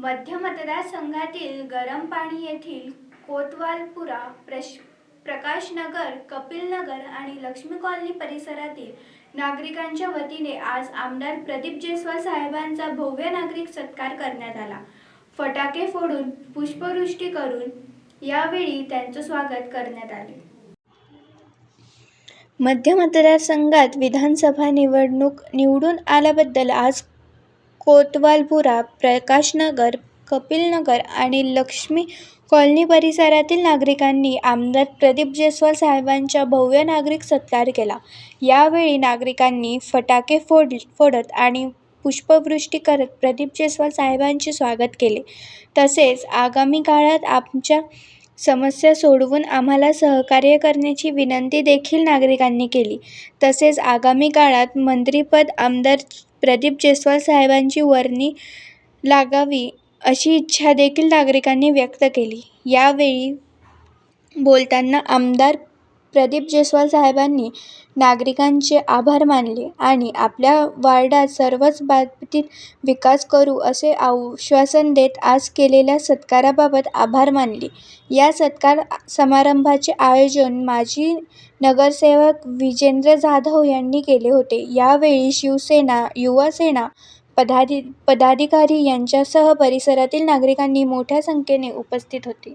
मध्य मतदारसंघातील गरम पाणी येथील कोतवालपुरा प्रश प्रकाशनगर कपिलनगर आणि लक्ष्मी कॉलनी परिसरातील नागरिकांच्या वतीने आज आमदार प्रदीप जयस्वाल साहेबांचा भव्य नागरिक सत्कार करण्यात आला. फटाके फोडून पुष्पवृष्टी करून यावेळी त्यांचं स्वागत करण्यात आले. मध्य मतदारसंघात विधानसभा निवडणूक निवडून आल्याबद्दल आज कोतवालपुरा प्रकाशनगर कपिलनगर आणि लक्ष्मी कॉलनी परिसरातील नागरिकांनी आमदार प्रदीप जयस्वाल साहेबांच्या भव्य नागरिक सत्कार केला. यावेळी नागरिकांनी फटाके फोड फोडत आणि पुष्पवृष्टी करत प्रदीप जयस्वाल साहेबांचे स्वागत केले. तसेच आगामी काळात आमच्या समस्या सोडवून आम्हाला सहकार्य करण्याची विनंती देखील नागरिकांनी केली. तसेच आगामी काळात मंत्रिपद आमदार प्रदीप जैस्वाल साहेबांची वर्णी लागावी अशी इच्छा देखील नागरिकांनी व्यक्त केली. यावेळी बोलताना आमदार प्रदीप जयस्वाल साहेबांनी नागरिकांचे आभार मानले आणि आपल्या वार्डात सर्वच बाबतीत विकास करू असे आश्वासन देत आज केलेल्या सत्काराबाबत आभार मानले. या सत्कार समारंभाचे आयोजन माजी नगरसेवक विजेंद्र जाधव यांनी केले होते. यावेळी शिवसेना युवासेना पदाधि पदाधिकारी यांच्यासह परिसरातील नागरिकांनी मोठ्या संख्येने उपस्थित होते.